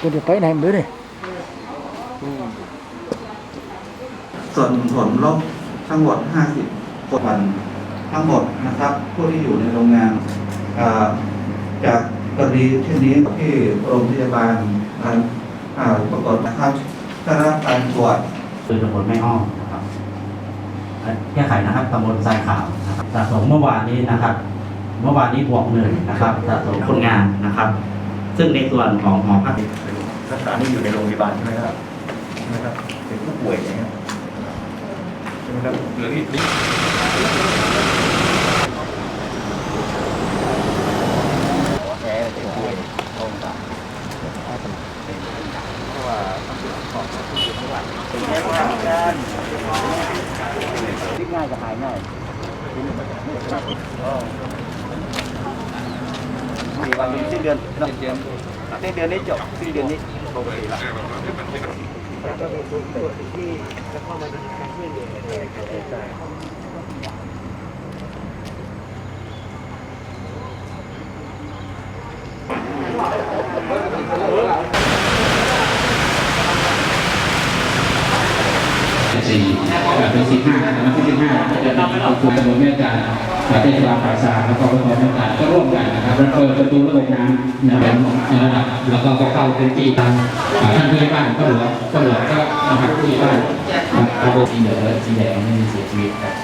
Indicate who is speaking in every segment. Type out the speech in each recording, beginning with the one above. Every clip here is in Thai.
Speaker 1: ก็จะไปไหนมันเลย
Speaker 2: ส่วนผลลบทั้งหมด 50คนทั้งหมดนะครับ ผู้ที่อยู่ในโรงงานจากกรณีเช่นนี้ที่โรงพยาบาลนั้นปรากฏนะครับได้รับการตรวจ
Speaker 3: คือตำบลแม่อ้อมนะครับเอ่อแก้ไขนะครับตำบลทรายขาวนะครับสะสมเมื่อวานนี้นะครับ เมื่อวานนี้บวกหนึ่งนะครับสะสมคนงานนะครับ ซึ่งในส่วนของหอพัก
Speaker 4: รักษานี่อยู่ในโรงพยาบาลใช่ไหมครับใช่ไหมครับเป็นผู้ป่วยอย่างเงี้ยใช่ไหมครับหรือนี่แพ้เป็นป่วยท้องตาเพราะว่าต้องตรวจสอบเป็นแค่ว่าการที่ง่ายจะหายง่าย สี่วันสิ้นเดือนสิ้นเดือนสิ้นเดือนนี้จบสิ้นเดือนนี้ปกติละ
Speaker 5: สี่แบบเป็นสิบห้าแต่วันที่สิบห้าจะมีองค์กรตำรวจแม่การะเทศบาลฝ่าสามแล้วก็อบตแม่การก็ร่วมกัน นะครับเปิดประตูระบบน้ำนะครับแล้วก็เข้าพื้นที่ทางท่านผู้ใหญ่บ้านก็เหลือก็เหลือก็นะครับผู้ใหญ่บ้านระบบสีเหลืองสีแดงไม่มีเสียชีวิตครับ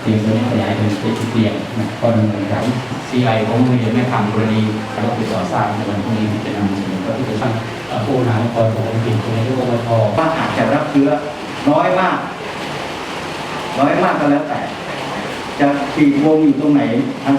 Speaker 5: เตียงตัวนี้ขยายเป็นเจ็ดสิบเตียงนะก็ดำเนินการซีไอผมมีไม่ทำกรณีเราติดต่อสร้างในวันพรุ่งนี้ที่จะนำเสนอก็ที่จะทำผู้นำคอยของกินคนในรูปอบต
Speaker 4: ว่าอาจจะรับเชื้อน้อยมาก น้อยมากก็แล้วแต่ จะปีกวงอยู่ตรงไหนทาง